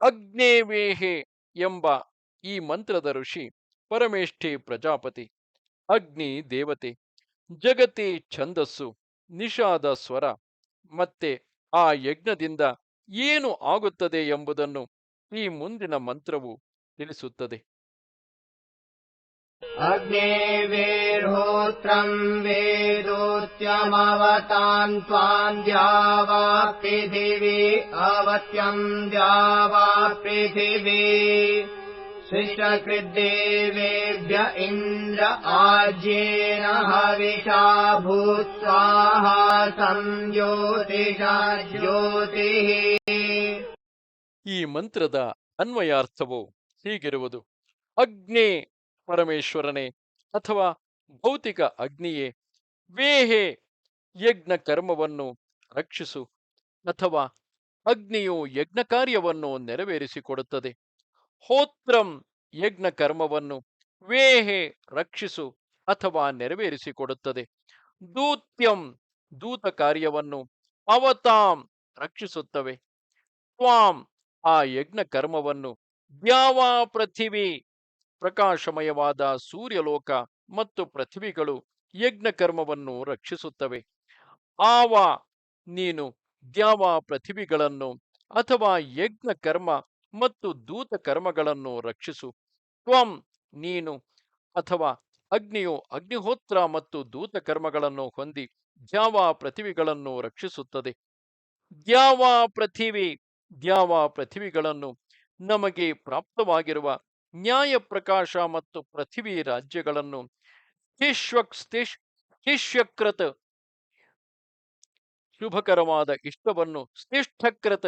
ಅಗ್ನೇವೇಹೆ ಎಂಬ ಈ ಮಂತ್ರದ ಋಷಿ ಪರಮೇಷ್ಠಿ ಪ್ರಜಾಪತಿ, ಅಗ್ನಿ ದೇವತೆ ಜಗತಿ ಛಂದಸ್ಸು, ನಿಷಾದ ಸ್ವರ, ಮತ್ತೆ ಆ ಯಜ್ಞದಿಂದ ಏನು ಆಗುತ್ತದೆ ಎಂಬುದನ್ನು ಈ ಮುಂದಿನ ಮಂತ್ರವು ತಿಳಿಸುತ್ತದೆ. अग्नेवेर्होत्रम् वेदोत्यमवतान् त्वाम् द्यावा पृथिवी अवत्यम् द्यावा पृथिवी शिष्टकृद्देवेभ्य इन्द्र आज्येन हविषा भूत्स्वाहा संज्योतिषा ज्योतिः ಈ ಮಂತ್ರದ ಅನ್ವಯಾರ್ಥವು ಹೀಗಿರುವುದು ಅಗ್ನೇ ಪರಮೇಶ್ವರನೇ ಅಥವಾ ಭೌತಿಕ ಅಗ್ನಿಯೇ ವೇಹೆ ಯಜ್ಞ ಕರ್ಮವನ್ನು ರಕ್ಷಿಸು ಅಥವಾ ಅಗ್ನಿಯು ಯಜ್ಞ ಕಾರ್ಯವನ್ನು ನೆರವೇರಿಸಿಕೊಡುತ್ತದೆ. ಹೋತ್ರಂ ಯಜ್ಞ ಕರ್ಮವನ್ನು ವೇಹೆ ರಕ್ಷಿಸು ಅಥವಾ ನೆರವೇರಿಸಿಕೊಡುತ್ತದೆ. ದೂತ್ಯಂ ದೂತ ಕಾರ್ಯವನ್ನು ಅವತಾಂ ರಕ್ಷಿಸುತ್ತವೆ. ತ್ವಾಂ ಆ ಯಜ್ಞ ಕರ್ಮವನ್ನು ದ್ಯಾವಾ ಪೃಥಿವಿ ಪ್ರಕಾಶಮಯವಾದ ಸೂರ್ಯಲೋಕ ಮತ್ತು ಪೃಥ್ವಿಗಳು ಯಜ್ಞಕರ್ಮವನ್ನು ರಕ್ಷಿಸುತ್ತವೆ. ಆವ ನೀನು ದ್ಯಾವ ಪೃಥಿವಿಗಳನ್ನು ಅಥವಾ ಯಜ್ಞ ಕರ್ಮ ಮತ್ತು ದೂತ ಕರ್ಮಗಳನ್ನು ರಕ್ಷಿಸು. ತ್ವಂ ನೀನು ಅಥವಾ ಅಗ್ನಿಯು ಅಗ್ನಿಹೋತ್ರ ಮತ್ತು ದೂತ ಕರ್ಮಗಳನ್ನು ಹೊಂದಿ ದ್ಯಾವ ಪೃಥಿವಿಗಳನ್ನು ರಕ್ಷಿಸುತ್ತದೆ. ದ್ಯಾವ ಪೃಥಿವಿ ದ್ಯಾವ ಪೃಥಿವಿಗಳನ್ನು ನಮಗೆ ಪ್ರಾಪ್ತವಾಗಿರುವ ನ್ಯಾಯ ಪ್ರಕಾಶ ಮತ್ತು ಪೃಥಿವಿ ರಾಜ್ಯಗಳನ್ನು ಶಿಷ್ಯಕ್ರತ ಶುಭಕರವಾದ ಇಷ್ಟವನ್ನು ಶ್ರೇಷ್ಠಕೃತ,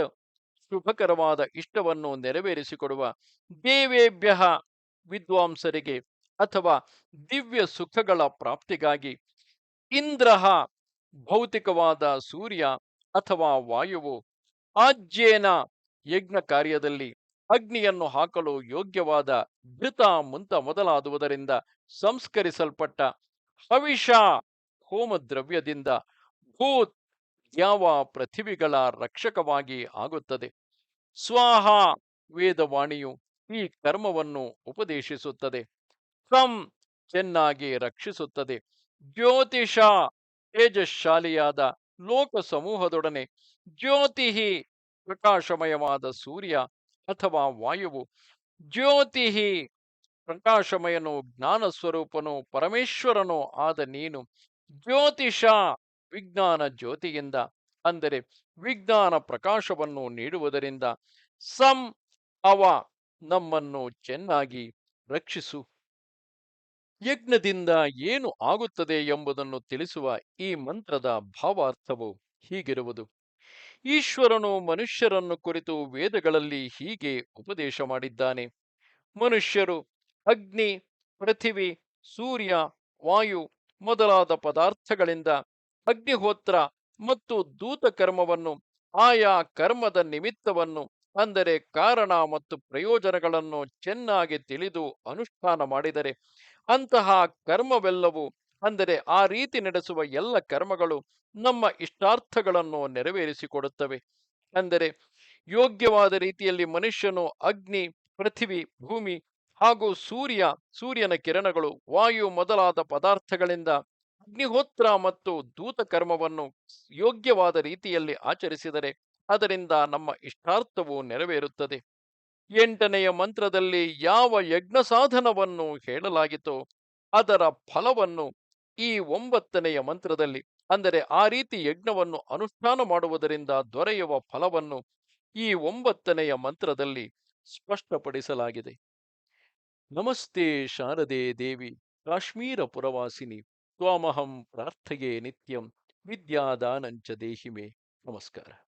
ಶುಭಕರವಾದ ಇಷ್ಟವನ್ನು ನೆರವೇರಿಸಿಕೊಡುವ ದೇವೇಭ್ಯ ವಿದ್ವಾಂಸರಿಗೆ ಅಥವಾ ದಿವ್ಯ ಸುಖಗಳ ಪ್ರಾಪ್ತಿಗಾಗಿ ಇಂದ್ರಹ ಭೌತಿಕವಾದ ಸೂರ್ಯ ಅಥವಾ ವಾಯುವು ಆಜ್ಯೇನ ಯಜ್ಞ ಕಾರ್ಯದಲ್ಲಿ ಅಗ್ನಿಯನ್ನು ಹಾಕಲು ಯೋಗ್ಯವಾದ ಘೃತ ಮುಂತ ಮೊದಲಾದುವುದರಿಂದ ಸಂಸ್ಕರಿಸಲ್ಪಟ್ಟ ಹವಿಷ ಹೋಮದ್ರವ್ಯದಿಂದ ಭೂತ್ ಯಾವ ಪೃಥಿವಿಗಳ ರಕ್ಷಕವಾಗಿ ಆಗುತ್ತದೆ. ಸ್ವಾಹ ವೇದವಾಣಿಯು ಈ ಕರ್ಮವನ್ನು ಉಪದೇಶಿಸುತ್ತದೆ. ಕಂ ಚೆನ್ನಾಗಿ ರಕ್ಷಿಸುತ್ತದೆ. ಜ್ಯೋತಿಷ ತೇಜಶಾಲಿಯಾದ ಲೋಕ ಸಮೂಹದೊಡನೆ ಜ್ಯೋತಿಹಿ ಪ್ರಕಾಶಮಯವಾದ ಸೂರ್ಯ ಅಥವಾ ವಾಯುವು ಜ್ಯೋತಿಹಿ ಪ್ರಕಾಶಮಯನು, ಜ್ಞಾನ ಸ್ವರೂಪನು, ಪರಮೇಶ್ವರನು ಆದ ನೀನು ಜ್ಯೋತಿಷ, ವಿಜ್ಞಾನ ಜ್ಯೋತಿಯಿಂದ, ಅಂದರೆ ವಿಜ್ಞಾನ ಪ್ರಕಾಶವನ್ನು ನೀಡುವುದರಿಂದ ಸಂ ಅವ ನಮ್ಮನ್ನು ಚೆನ್ನಾಗಿ ರಕ್ಷಿಸು. ಯಜ್ಞದಿಂದ ಏನು ಆಗುತ್ತದೆ ಎಂಬುದನ್ನು ತಿಳಿಸುವ ಈ ಮಂತ್ರದ ಭಾವಾರ್ಥವು ಹೀಗಿರುವುದು. ಈಶ್ವರನು ಮನುಷ್ಯರನ್ನು ಕುರಿತು ವೇದಗಳಲ್ಲಿ ಹೀಗೆ ಉಪದೇಶ ಮಾಡಿದ್ದಾನೆ. ಮನುಷ್ಯರು ಅಗ್ನಿ, ಪೃಥಿವಿ, ಸೂರ್ಯ, ವಾಯು ಮೊದಲಾದ ಪದಾರ್ಥಗಳಿಂದ ಅಗ್ನಿಹೋತ್ರ ಮತ್ತು ದೂತ ಕರ್ಮವನ್ನು ಆಯಾ ಕರ್ಮದ ನಿಮಿತ್ತವನ್ನು, ಅಂದರೆ ಕಾರಣ ಮತ್ತು ಪ್ರಯೋಜನಗಳನ್ನು ಚೆನ್ನಾಗಿ ತಿಳಿದು ಅನುಷ್ಠಾನ ಮಾಡಿದರೆ ಅಂತಹ ಕರ್ಮವೆಲ್ಲವೂ ಅಂದರೆ ಆ ರೀತಿ ನಡೆಸುವ ಎಲ್ಲ ಕರ್ಮಗಳು ನಮ್ಮ ಇಷ್ಟಾರ್ಥಗಳನ್ನು ನೆರವೇರಿಸಿಕೊಡುತ್ತವೆ. ಅಂದರೆ ಯೋಗ್ಯವಾದ ರೀತಿಯಲ್ಲಿ ಮನುಷ್ಯನು ಅಗ್ನಿ, ಪೃಥಿವಿ, ಭೂಮಿ ಹಾಗೂ ಸೂರ್ಯ, ಸೂರ್ಯನ ಕಿರಣಗಳು, ವಾಯು ಮೊದಲಾದ ಪದಾರ್ಥಗಳಿಂದ ಅಗ್ನಿಹೋತ್ರ ಮತ್ತು ದೂತ ಕರ್ಮವನ್ನು ಯೋಗ್ಯವಾದ ರೀತಿಯಲ್ಲಿ ಆಚರಿಸಿದರೆ ಅದರಿಂದ ನಮ್ಮ ಇಷ್ಟಾರ್ಥವು ನೆರವೇರುತ್ತದೆ. ಎಂಟನೆಯ ಮಂತ್ರದಲ್ಲಿ ಯಾವ ಯಜ್ಞ ಸಾಧನವನ್ನು ಹೇಳಲಾಗಿತೋ ಅದರ ಫಲವನ್ನು ಈ ಒಂಬತ್ತನೆಯ ಮಂತ್ರದಲ್ಲಿ, ಅಂದರೆ ಆ ರೀತಿ ಯಜ್ಞವನ್ನು ಅನುಷ್ಠಾನ ಮಾಡುವುದರಿಂದ ದೊರೆಯುವ ಫಲವನ್ನು ಈ ಒಂಬತ್ತನೆಯ ಮಂತ್ರದಲ್ಲಿ ಸ್ಪಷ್ಟಪಡಿಸಲಾಗಿದೆ. ನಮಸ್ತೆ ಶಾರದೆ ದೇವಿ, ಕಾಶ್ಮೀರ ಪುರವಾಸಿನಿ, ತ್ವಾಮಹಂ ಪ್ರಾರ್ಥೆಯೇ ನಿತ್ಯಂ, ವಿದ್ಯಾದಾನಂಚ ದೇಹಿಮೆ. ನಮಸ್ಕಾರ.